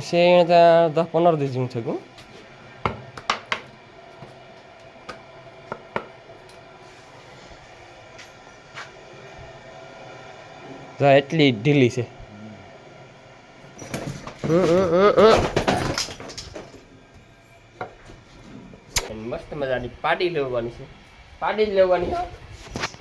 છે એને ત્યાં દસ પંદર દિવસ જેવું થઈ ગયું એટલી ઢીલી છે મસ્ત મજાની પાડી લેવાની છે પાડી જ લેવાની.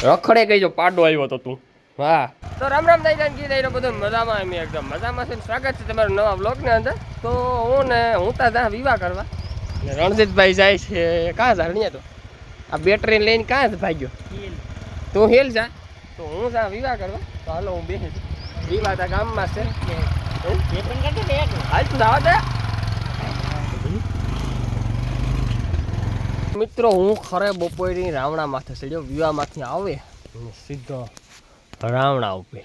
રખડે કઈ જો પાડો આવ્યો તો તું વાહ. તો રામ રામ જાય ગીત આવ્યો બધું મજામાં એમ એકદમ મજામાં છે સ્વાગત છે તમારા નવા બ્લોગની અંદર. તો હું ને હું તા ત્યાં વિવાહ કરવા. ને રણજીતભાઈ જાય છે કાં જા રણિયા તો? આ બેટરી લઈને કાં ભાગ્યો? તું હેલ જા. તો હું જા વિવાહ કરવા. તો હાલો હું બેસી છું. વિવાહ તા ગામમાં છે? હાલ તું જાવા મિત્રો હું ખરે બપોરની રાવણા માથે ચડ્યો વિવાહમાંથી આવે સીધો રાવણા ઉપર.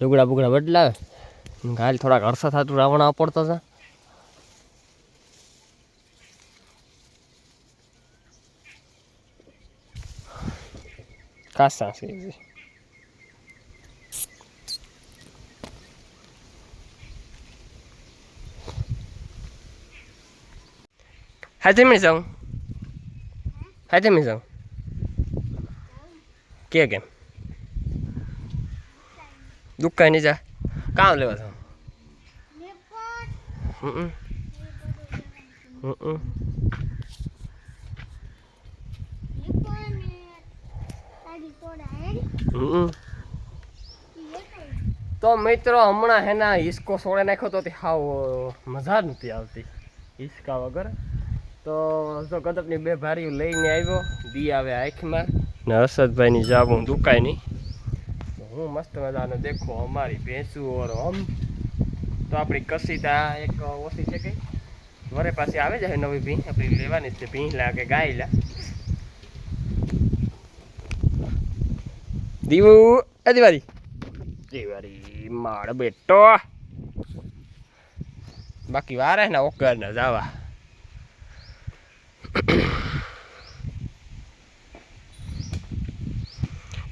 લુગડા બુગડા બદલાવે. ગાલ થોડાક અરસા થતું રાવણા પડતા હતા કાસા છે. હાથે મેં જાઉં હાથે મેં જાઉં કે કેમ દુકાન જા. કામ લેવા છો તો મિત્રો, હમણાં હેના હિસકો સોળે નાખ્યો તો તે હાવ મજા જ નથી આવતી. હિસકા વગર. તો જો ગદપની બે ભારીઓ લઈને આવ્યો દી આવે આંખમાં. ને હર્ષદભાઈની જાબું નહીં. હું મસ્ત મજાનો દેખો અમારી ભેંસું ઓર હમ. તો આપણી કસીતા એક ઓછી છે કઈ. વરે પાસે આવે છે નવી ભીં. આપણી લેવાની છે ભીંલા કે ગાયલા દીવું દિવાળી. દિવાળી માળ બેટો. બાકી વારે ને ઓકર ને જાવા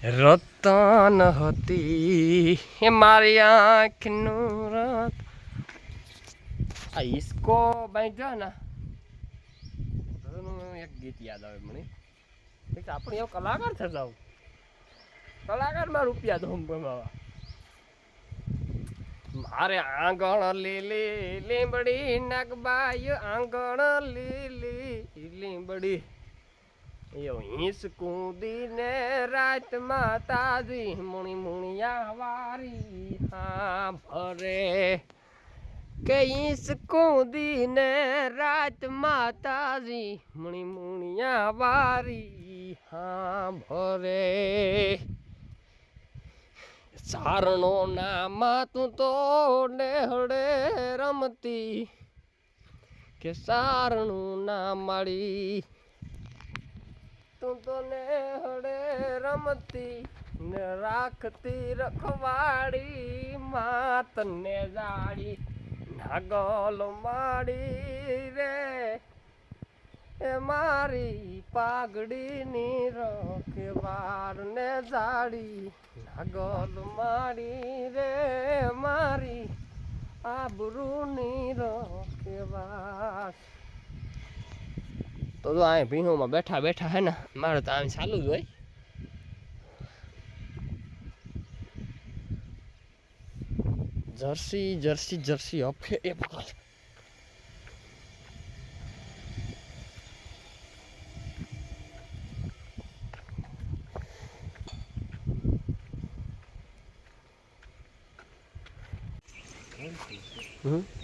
રતન હતી. એ મારી આંખનું રત. આ ઈસકો બાંધ્યો ને એક ગીત યાદ આવે મને. એક આપણે એવો કલાકાર થઈ જાવ કલાકારમાં રૂપિયા તો ગમાવા. મારે આંગણ લીલી, લીંબડી, નાગબાઈ, આંગણ લીલી, લીંબડી. યો હિંસ કૂદીને રાતમાં તાજી મુણી મુણિયા વારી હા ભરે કે હિંસ કૂદીને રાત તાજી મુણી મુણિયા વારી હા ભરે ચારણો નામાં તું તો નેહડે રમતી, કે સારણું ના માળી તું તો નેહડે રમતી ને રાખતી રખવાડી, માતને જાડી, નાગલ માડી રે. એ મારી પાઘડીની રખવાર ને જાડી, નાગલ માડી રે. મારી આબરૂની રખવાર તો જો અહીં ભીહોમાં બેઠા બેઠા હે ને, મારે તો આમ ચાલુ જ હોય. જર્સી જર્સી જર્સી અફે એ પકડ. હમ?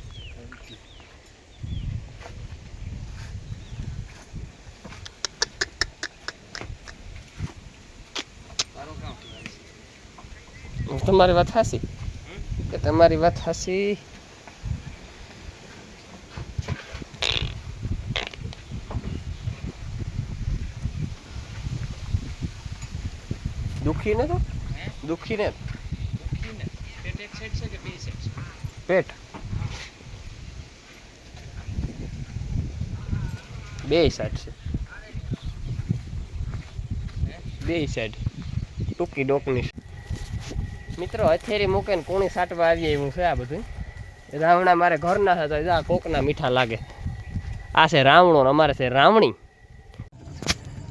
તમારી વાત હાસી કે તમારી વાત હાસી દુખી ને તો? દુખી ને? પેટ બે સાઈડ છે? બે સાઈડ ટૂંકી ડોકની. મિત્રો હથેરી મૂકીને કોણી સાટવા આવીએ એવું છે આ બધું. રાવણા મારે ઘરના હતા આ કોકના મીઠા લાગે. આ છે રાવણો ને અમારે છે રાવણી.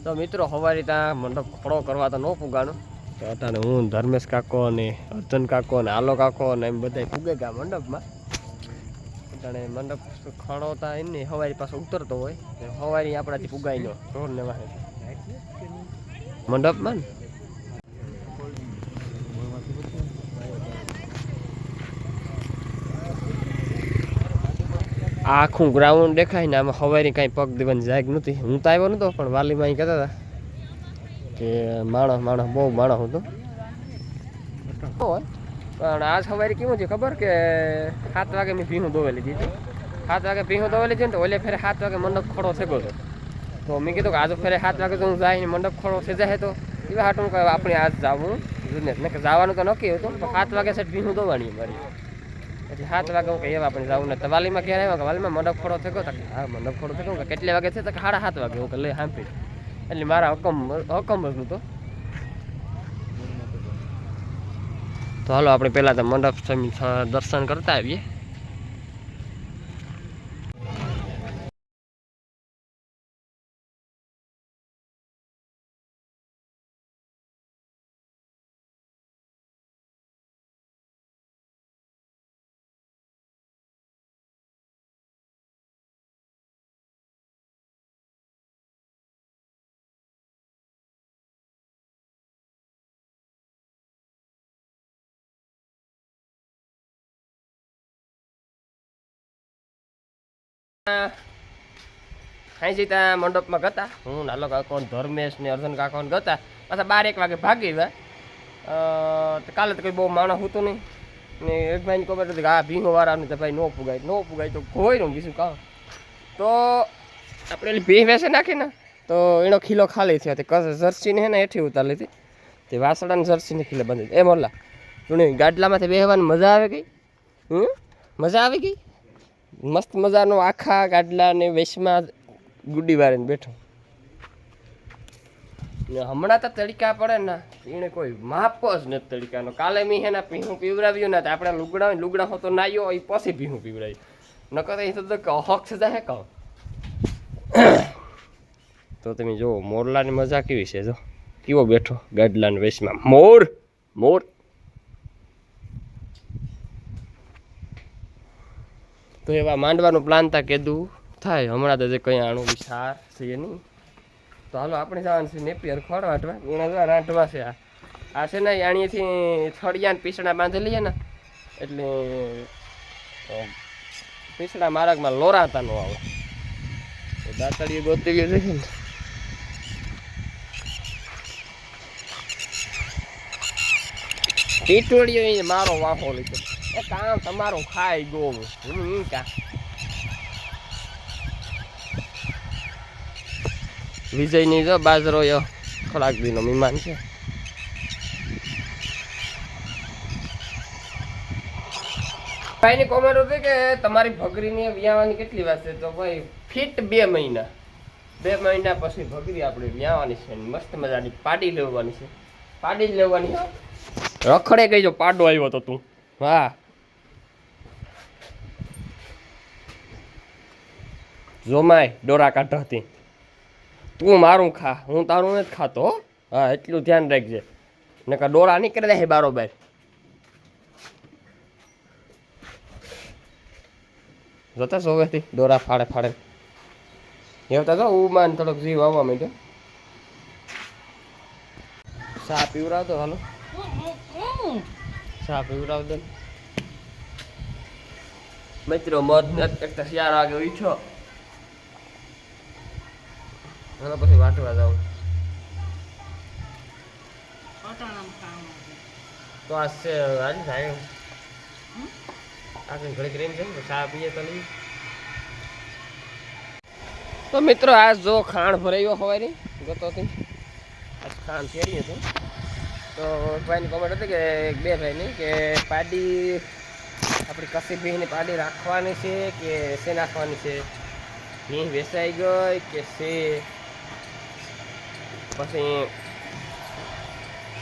તો મિત્રો, હવારી ત્યાં મંડપ ખડો કરવા તો ન પુગાણો તો અત્યારે હું ધર્મેશ કાકો અને અર્જન કાકો અને આલો કાકો ને એમ બધા પૂગે ગયા મંડપમાં. અટાણે મંડપ ખણોતા એમને હવારી પાસે ઉતરતો હોય. ને હવારી આપણાથી પુગાઈ લો. ઢોર ને મંડપમાં ને આ આખું ગ્રાઉન્ડ દેખાય ને આમાં હવારી કાંઈ પગ દેવાની જાગ નહોતી. હું તો આવ્યો નહોતો પણ વાલીમાં અહીં કહેતા હતા કે માણસ માણસ બહુ માણસ હતો. પણ આજ સવારે કેવું છે ખબર કે સાત વાગે મેં ભીનું દોવેલી દીધી. સાત વાગે ભીનું દોવેલી હતી ને તો ઓલે ફેરે સાત વાગે મંડપ ખોડો થયો હતો. તો મેં કીધું કે આજે ફેરે સાત વાગે તો હું જાય ને મંડપ ખોડો થઈ જાય તો. એવા હાટું આપણે આજ જવું. ને જવાનું તો નક્કી હતું સાત વાગે સાહેબ ભીનું દોવાની મારી એટલે સાત વાગે હું એવા આપણે જાઉં ને વાલીમાં ક્યારે આવ્યા કે વાલીમાં મંડપ ખોડો થયો તો હા મંડપ ખોડો થયો કે કેટલે વાગે છે તો સાડા સાત વાગે, હું કે લઈ હાંપી એટલે મારા હકમ હકમ હતું તો. તો હાલો, આપણે પહેલાં તો મંડપ દર્શન કરતા આવીએ. હાઈ ત્યાં મંડપમાં ગતા. હું નાલો કાકો ધર્મેશ ને અર્જુન કાકો ગતા. પાછા બાર એક વાગે ભાગી ગયા. કાલે તો કોઈ બહુ માણસ હતું નહીં. ને એક ભાઈને ખબર હતી કે આ ભીંગો વાળાને તો ભાઈ ન પુગાય. ન પુગાય તો કોઈ નું બીજું કામ તો આપણે ભી વેસે નાખી ને, તો એનો ખીલો ખાલી થયો. તે કસ જર્સીને હે ને હેઠી ઉતારી લીધી તે વાસડાને જર્સીને ખીલે બંધ એ મોલા તું ગાડલામાંથી બેહવાની મજા આવે ગઈ? હમ? મજા આવી ગઈ? મસ્ત મજાનો આખા ગાડલા ને વેશમાં ગુડી વારીને બેઠો. હમણાં તો તડકા પડે ને, એને કોઈ માપ જ નથી તડકાનો. કાલે મી હે ને પીહું પીવડાવ્યું ને આપણે લુગડા લુગડા હોતો નાયો એ પછી પીહું પીવડાવ્યું નકર એ તો હક છે હે કહો. તો તમે જુઓ, મોરલાની મજા કેવી છે, જો. કેવો બેઠો ગાડલાના વેશમાં. મોર મોર. તો એવા માંડવાનું પ્લાન તા કીધું થાય, હમણાં તો જે કંઈ આણું સાર છે નહીં તો હાલો, આપણે જવાનું છે નેપિયર ખોડવાટવા એના દ્વારા રાંટવા છે આ. આ છે ને, આણીએથી થળિયા ને પીસણા બાંધી લઈએ ને. એટલે પીસડા માર્ગમાં લોરાતા નો આવે. તો ગોતી ગયો છે ને. ટીટોળીઓ મારો વાહો લીધો. એ કામ તમારું ખાઈ ગયો. હું કા. વિજયની જો બાજરો યો. ખોરાક દીનો મહેમાન છે. ભાઈની કોમેન્ટ હતી કે તમારી ભગરીની વ્યાવાની કેટલી વાર છે? તો ભાઈ, ફિટ બે મહિના. બે મહિના પછી ભગરી આપણે વ્યાવાની છે મસ્ત મજાની પાડી લેવાની છે. પાડી જ લેવાની રખડે ગઈ જો પાડો આવ્યો તો તું. હા. જોમાય ડોરા કાઢતી તું મારું ખા, હું તારું નથી ખાતો, હો. એટલું ધ્યાન રાખજે. નકર ડોરા નીકળી જાય બારોબાર જોતા સોવેથી ડોરા ફાડે ફાડે. એવતા તો ઉમાન થોડોક જીવ આવવા માંડ્યો. ચા પીવડાવતો, હાલો. ચા પીવડાવતો. મિત્રો મધ નથી કરતા, ચાર વાગે ઉઠ્યો. હાલો પછી વાંચવા જાઉં. તો આ છે આજે થાય આગળ ઘડી કરીને છે ને ચા પીએ તો નહીં. તો મિત્રો આ જો ખાણ ભરાયો હોય ગતોથી. આજ ખાણ ફેરી હતું તો ભાઈની કોમેન્ટ હતી કે એક બે ભાઈની કે પાડી આપણી કસી ભીની પાડી રાખવાની છે કે શે નાખવાની છે? ભીં વેસાઈ ગઈ કે છે પછી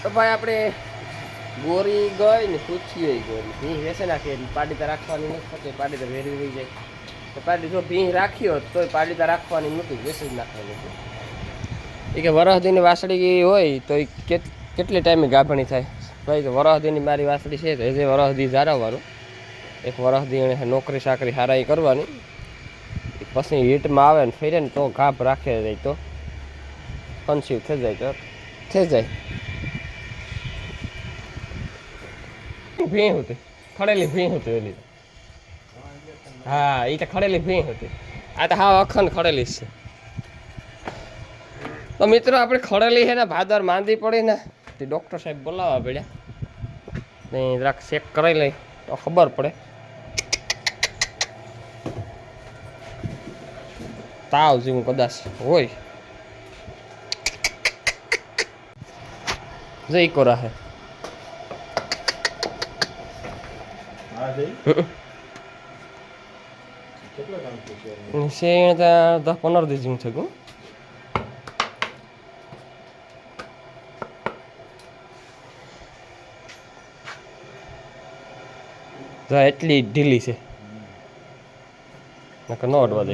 તો ભાઈ આપણે ગોરી ગઈ ને પૂછ્યું ગોરી. ભીંહ વેસે નાખી પાડી તો રાખવાની નથી થતી, પાડી તો વેરી રહી જાય. તો પાડી જો ભીંહ રાખ્યો તોય પાડી તો રાખવાની નહોતી વેસી જ નાખવાની હતી. એ કે વરહદીની વાસળી હોય તો એ કેટ, કેટલી ટાઈમે ગાભણી થાય? ભાઈ તો વરહદીની મારી વાસળી છે તો એ જે વરહદી જાળવવાનું એક વરહદી એણે નોકરી સાકરી હારાઈ કરવાની. પછી હીટમાં આવે ને ફેરે ને તો ગાભ રાખે જાય તો. કન્સીવ થઈ જાય તો થઈ જાય ભીં હતી ખડેલી ભીં હતી ઓલી હા એ તો ખડેલી ભીં હતી આ તો હા અખંડ ખડેલી જ છે તો મિત્રો આપણે ખડેલી છે ને ભાદર માંદી પડી ને તે ડૉક્ટર સાહેબ બોલાવવા પડ્યા ને જરાક ચેક કરાવી લઈ તો ખબર પડે તાવ જેવું કદાચ હોય જઈ કોરા હે છે ત્યાં દસ પંદર દિવસ જેવું છે જો એટલી ઢીલી છે નકર ન અડવા દે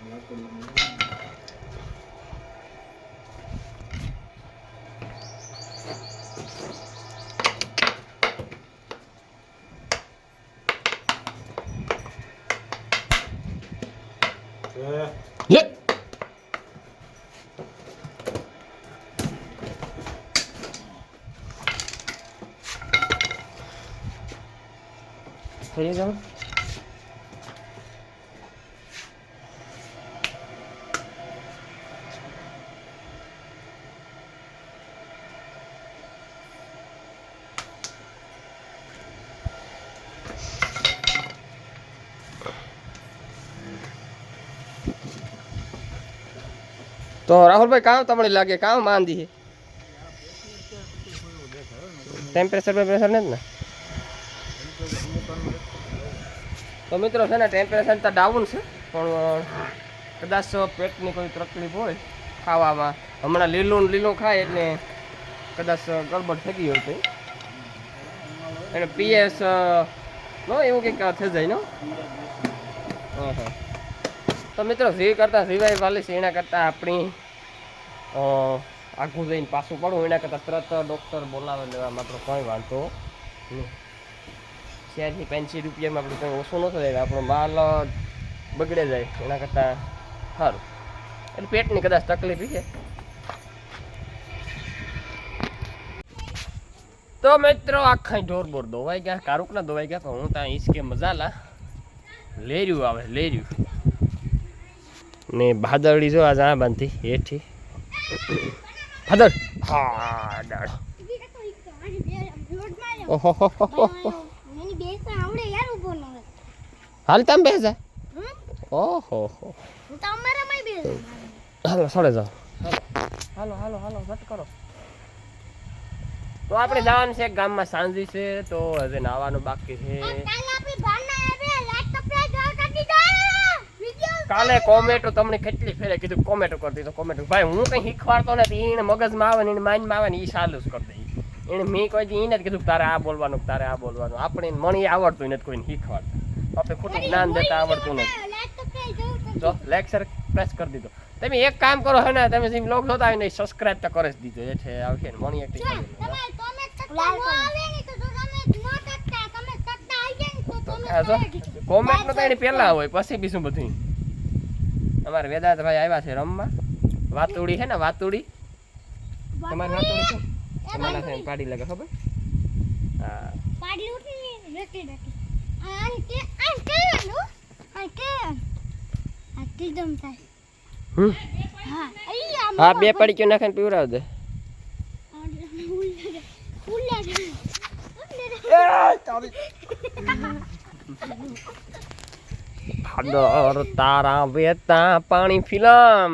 થઈ જાવ તો રાહુલભાઈ કામ તમને લાગે કામ માંદી છે ટેમ્પરેચર બેમ્પરેચર ને જ ને તો મિત્રો છે ને ટેમ્પરેચર તો ડાઉન છે, પણ, કદાચ પેટની કોઈ તકલીફ હોય ખાવામાં. હમણાં લીલું લીલું ખાય એટલે કદાચ ગડબડ થઈ ગઈ હોય એને પીએસ નો એવું કંઈક થઈ જાય, ને? હં હં તો મિત્રો જે કરતાં સિવાય વાલી છે એના કરતાં આપણી આઘું જઈને પાછું પડવું એના કરતાં તરત ડૉક્ટર બોલાવે લેવા માત્ર કંઈ વાંધો નહીં. ચારથી પાંચસી રૂપિયામાં આપણે કંઈ ઓછું ન થાય આપણો માલ બગડે જાય એના કરતાં સારું. એટલે પેટની કદાચ તકલીફ છે. તો મિત્રો આખા ઢોર બોર ધોવાઈ ગયા કારુકના ધોવાઈ ગયા પણ હું ત્યાં ઈસકે મજાલા લેર્યું આવે લેર્યું. ને ભાદરડી જો આ જા બાંધી હેઠી. ભાદર. હા ઓહો. હાલ તમે બેસા ઓહો હો. હાલો સડે જાઓ. હાલો હાલો હાલો સટ કરો. તો આપણે જવાનું છે ગામમાં સાંજી છે તો હવે નાવાનું બાકી છે. કાલે કોમેટો તમને કેટલી ફેરે કીધું? કોમેટો કરી દીધો કોમેટો ભાઈ હું કઈ શીખવાડતો નથી. એને મગજમાં આવે ને એને માઇન્ડમાં આવે ને એ સાલું જ કરી દે. એને મેં કોઈ એને જ કીધું તારે આ બોલવાનું તારે આ બોલવાનું. આપણે મને મણી આવડતું નથી કોઈને શીખવાડતા. આપણે ખોટું જ્ઞાન દેતા આવડતું નથી. જો લેક્ચર પ્રેસ કરી દીધો. તમે એક કામ કરો હે ને તમે જેમ લોક જોતા હોય ને સબસ્ક્રાઇબ તો કરી જ દીધો. એ છે આવશે ને મણી એક કોમેન્ટ તો એની પહેલા હોય પછી બીજું બધું. અમારે વેદાંત ભાઈ આવ્યા છે રમવા. વાતુડી છે ને વાતુડી? તમારી વાતુડી? છે? તમારા પાડી લાગે ખબર? હા. પાડી ઉઠી રેતી રેતી. હા બે પડીકીઓ નાખીને પીવડાવ દે તારા વેતા પાણી ફિલમ